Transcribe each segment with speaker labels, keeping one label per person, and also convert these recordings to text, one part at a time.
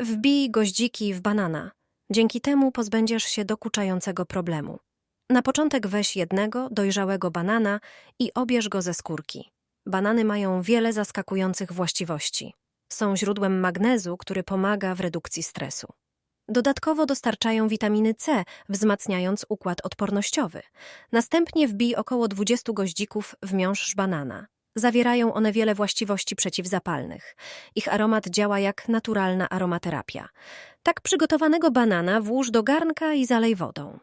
Speaker 1: Wbij goździki w banana. Dzięki temu pozbędziesz się dokuczającego problemu. Na początek weź jednego dojrzałego banana i obierz go ze skórki. Banany mają wiele zaskakujących właściwości. Są źródłem magnezu, który pomaga w redukcji stresu. Dodatkowo dostarczają witaminy C, wzmacniając układ odpornościowy. Następnie wbij około 20 goździków w miąższ banana. Zawierają one wiele właściwości przeciwzapalnych. Ich aromat działa jak naturalna aromaterapia. Tak przygotowanego banana włóż do garnka i zalej wodą.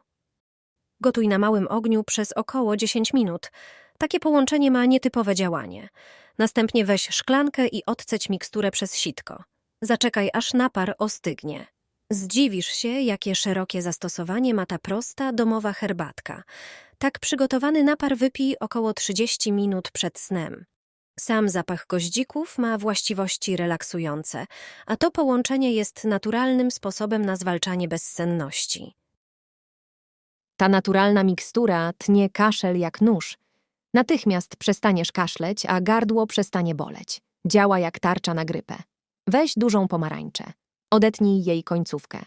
Speaker 1: Gotuj na małym ogniu przez około 10 minut. Takie połączenie ma nietypowe działanie. Następnie weź szklankę i odceć miksturę przez sitko. Zaczekaj, aż napar ostygnie. Zdziwisz się, jakie szerokie zastosowanie ma ta prosta, domowa herbatka. Tak przygotowany napar wypij około 30 minut przed snem. Sam zapach goździków ma właściwości relaksujące, a to połączenie jest naturalnym sposobem na zwalczanie bezsenności.
Speaker 2: Ta naturalna mikstura tnie kaszel jak nóż. Natychmiast przestaniesz kaszleć, a gardło przestanie boleć. Działa jak tarcza na grypę. Weź dużą pomarańczę. Odetnij jej końcówkę.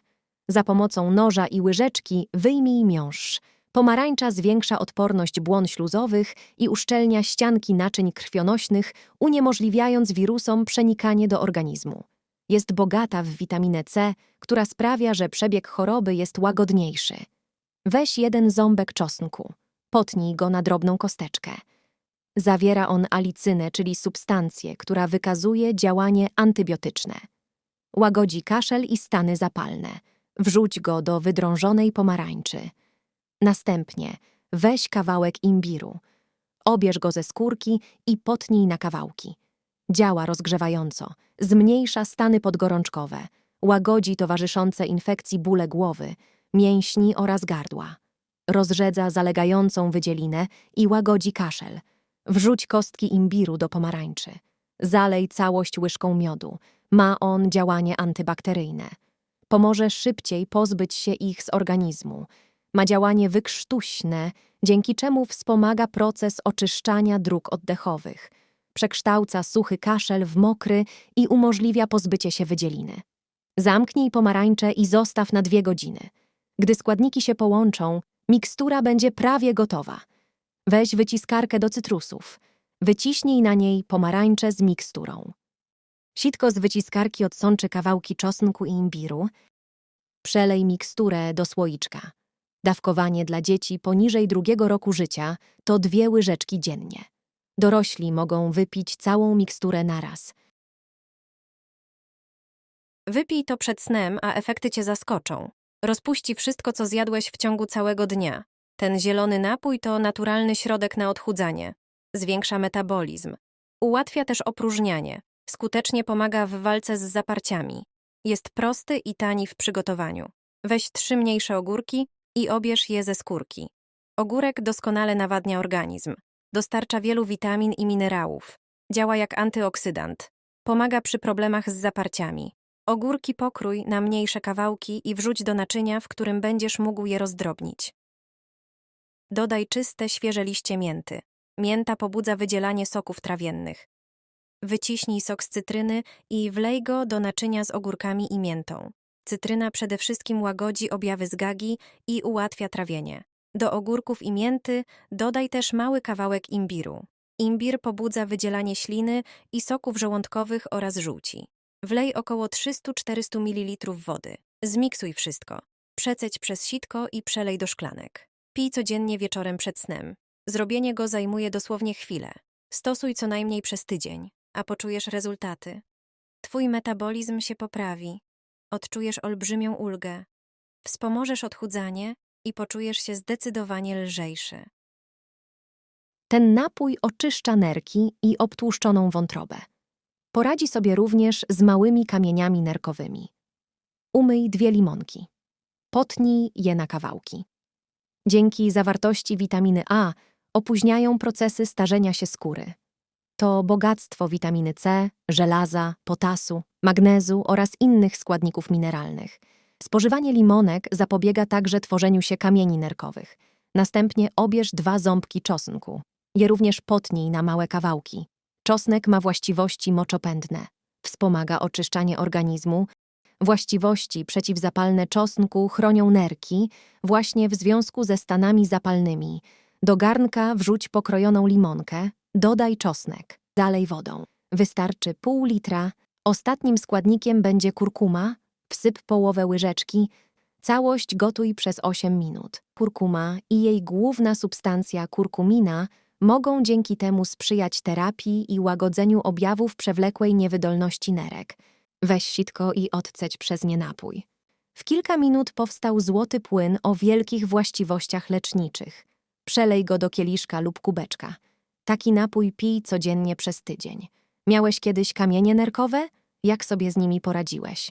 Speaker 2: Za pomocą noża i łyżeczki wyjmij miąższ. Pomarańcza zwiększa odporność błon śluzowych i uszczelnia ścianki naczyń krwionośnych, uniemożliwiając wirusom przenikanie do organizmu. Jest bogata w witaminę C, która sprawia, że przebieg choroby jest łagodniejszy. Weź jeden ząbek czosnku. Potnij go na drobną kosteczkę. Zawiera on alicynę, czyli substancję, która wykazuje działanie antybiotyczne. Łagodzi kaszel i stany zapalne. Wrzuć go do wydrążonej pomarańczy. Następnie weź kawałek imbiru. Obierz go ze skórki i potnij na kawałki. Działa rozgrzewająco, zmniejsza stany podgorączkowe, łagodzi towarzyszące infekcji bóle głowy, mięśni oraz gardła. Rozrzedza zalegającą wydzielinę i łagodzi kaszel. Wrzuć kostki imbiru do pomarańczy. Zalej całość łyżką miodu. Ma on działanie antybakteryjne. Pomoże szybciej pozbyć się ich z organizmu. Ma działanie wykrztuśne, dzięki czemu wspomaga proces oczyszczania dróg oddechowych. Przekształca suchy kaszel w mokry i umożliwia pozbycie się wydzieliny. Zamknij pomarańcze i zostaw na dwie godziny. Gdy składniki się połączą, mikstura będzie prawie gotowa. Weź wyciskarkę do cytrusów. Wyciśnij na niej pomarańcze z miksturą. Sitko z wyciskarki odsączy kawałki czosnku i imbiru. Przelej miksturę do słoiczka. Dawkowanie dla dzieci poniżej drugiego roku życia to dwie łyżeczki dziennie. Dorośli mogą wypić całą miksturę naraz.
Speaker 1: Wypij to przed snem, a efekty cię zaskoczą. Rozpuści wszystko, co zjadłeś w ciągu całego dnia. Ten zielony napój to naturalny środek na odchudzanie. Zwiększa metabolizm. Ułatwia też opróżnianie. Skutecznie pomaga w walce z zaparciami. Jest prosty i tani w przygotowaniu. Weź trzy mniejsze ogórki i obierz je ze skórki. Ogórek doskonale nawadnia organizm. Dostarcza wielu witamin i minerałów. Działa jak antyoksydant. Pomaga przy problemach z zaparciami. Ogórki pokrój na mniejsze kawałki i wrzuć do naczynia, w którym będziesz mógł je rozdrobnić. Dodaj czyste, świeże liście mięty. Mięta pobudza wydzielanie soków trawiennych. Wyciśnij sok z cytryny i wlej go do naczynia z ogórkami i miętą. Cytryna przede wszystkim łagodzi objawy zgagi i ułatwia trawienie. Do ogórków i mięty dodaj też mały kawałek imbiru. Imbir pobudza wydzielanie śliny i soków żołądkowych oraz żółci. Wlej około 300-400 ml wody. Zmiksuj wszystko. Przeceć przez sitko i przelej do szklanek. Pij codziennie wieczorem przed snem. Zrobienie go zajmuje dosłownie chwilę. Stosuj co najmniej przez tydzień, a poczujesz rezultaty. Twój metabolizm się poprawi. Odczujesz olbrzymią ulgę. Wspomożesz odchudzanie i poczujesz się zdecydowanie lżejszy.
Speaker 2: Ten napój oczyszcza nerki i obtłuszczoną wątrobę. Poradzi sobie również z małymi kamieniami nerkowymi. Umyj dwie limonki. Potnij je na kawałki. Dzięki zawartości witaminy A opóźniają procesy starzenia się skóry. To bogactwo witaminy C, żelaza, potasu, magnezu oraz innych składników mineralnych. Spożywanie limonek zapobiega także tworzeniu się kamieni nerkowych. Następnie obierz dwa ząbki czosnku. Je również potnij na małe kawałki. Czosnek ma właściwości moczopędne. Wspomaga oczyszczanie organizmu, Właściwości przeciwzapalne czosnku chronią nerki właśnie w związku ze stanami zapalnymi. Do garnka wrzuć pokrojoną limonkę, dodaj czosnek, dalej wodą. Wystarczy pół litra. Ostatnim składnikiem będzie kurkuma, wsyp połowę łyżeczki. Całość gotuj przez 8 minut. Kurkuma i jej główna substancja kurkumina mogą dzięki temu sprzyjać terapii i łagodzeniu objawów przewlekłej niewydolności nerek. Weź sitko i odceć przez nie napój. W kilka minut powstał złoty płyn o wielkich właściwościach leczniczych. Przelej go do kieliszka lub kubeczka. Taki napój pij codziennie przez tydzień. Miałeś kiedyś kamienie nerkowe? Jak sobie z nimi poradziłeś?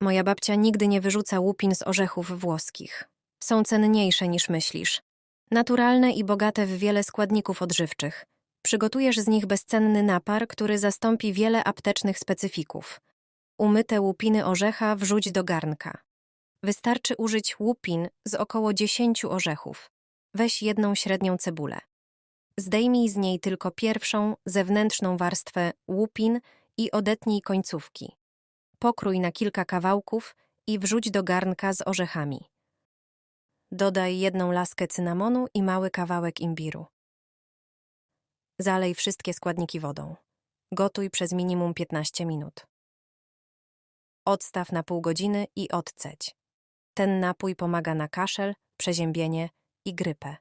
Speaker 1: Moja babcia nigdy nie wyrzuca łupin z orzechów włoskich. Są cenniejsze niż myślisz. Naturalne i bogate w wiele składników odżywczych. Przygotujesz z nich bezcenny napar, który zastąpi wiele aptecznych specyfików. Umyte łupiny orzecha wrzuć do garnka. Wystarczy użyć łupin z około 10 orzechów. Weź jedną średnią cebulę. Zdejmij z niej tylko pierwszą, zewnętrzną warstwę łupin i odetnij końcówki. Pokrój na kilka kawałków i wrzuć do garnka z orzechami. Dodaj jedną laskę cynamonu i mały kawałek imbiru. Zalej wszystkie składniki wodą. Gotuj przez minimum 15 minut. Odstaw na pół godziny i odceć. Ten napój pomaga na kaszel, przeziębienie i grypę.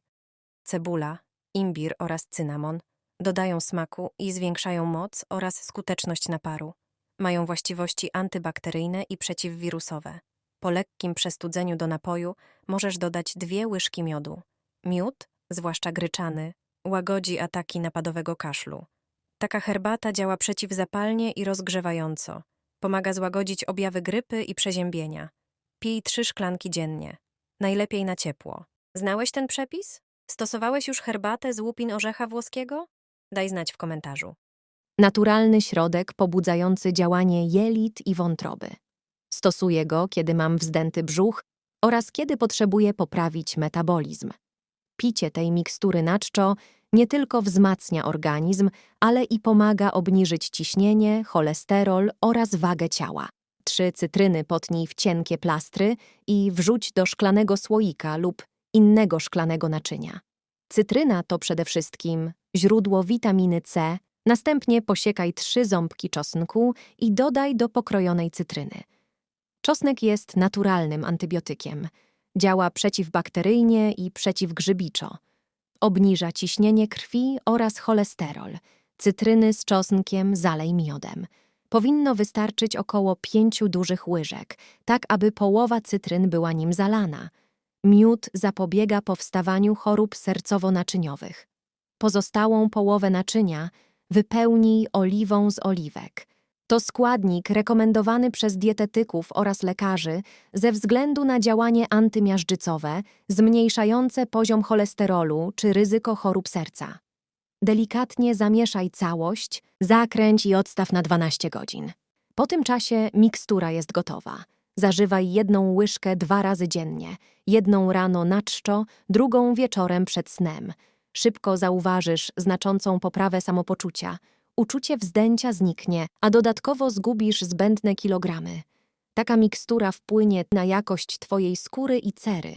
Speaker 1: Cebula, imbir oraz cynamon dodają smaku i zwiększają moc oraz skuteczność naparu. Mają właściwości antybakteryjne i przeciwwirusowe. Po lekkim przestudzeniu do napoju możesz dodać dwie łyżki miodu. Miód, zwłaszcza gryczany, łagodzi ataki napadowego kaszlu. Taka herbata działa przeciwzapalnie i rozgrzewająco. Pomaga złagodzić objawy grypy i przeziębienia. Pij trzy szklanki dziennie. Najlepiej na ciepło. Znałeś ten przepis? Stosowałeś już herbatę z łupin orzecha włoskiego? Daj znać w komentarzu.
Speaker 2: Naturalny środek pobudzający działanie jelit i wątroby. Stosuję go, kiedy mam wzdęty brzuch oraz kiedy potrzebuję poprawić metabolizm. Picie tej mikstury na czczo nie tylko wzmacnia organizm, ale i pomaga obniżyć ciśnienie, cholesterol oraz wagę ciała. Trzy cytryny potnij w cienkie plastry i wrzuć do szklanego słoika lub innego szklanego naczynia. Cytryna to przede wszystkim źródło witaminy C, następnie posiekaj trzy ząbki czosnku i dodaj do pokrojonej cytryny. Czosnek jest naturalnym antybiotykiem. Działa przeciwbakteryjnie i przeciwgrzybiczo. Obniża ciśnienie krwi oraz cholesterol. Cytryny z czosnkiem zalej miodem. Powinno wystarczyć około pięciu dużych łyżek, tak aby połowa cytryn była nim zalana. Miód zapobiega powstawaniu chorób sercowo-naczyniowych. Pozostałą połowę naczynia wypełnij oliwą z oliwek. To składnik rekomendowany przez dietetyków oraz lekarzy ze względu na działanie antymiażdżycowe, zmniejszające poziom cholesterolu czy ryzyko chorób serca. Delikatnie zamieszaj całość, zakręć i odstaw na 12 godzin. Po tym czasie mikstura jest gotowa. Zażywaj jedną łyżkę dwa razy dziennie, jedną rano na czczo, drugą wieczorem przed snem. Szybko zauważysz znaczącą poprawę samopoczucia. Uczucie wzdęcia zniknie, a dodatkowo zgubisz zbędne kilogramy. Taka mikstura wpłynie na jakość Twojej skóry i cery.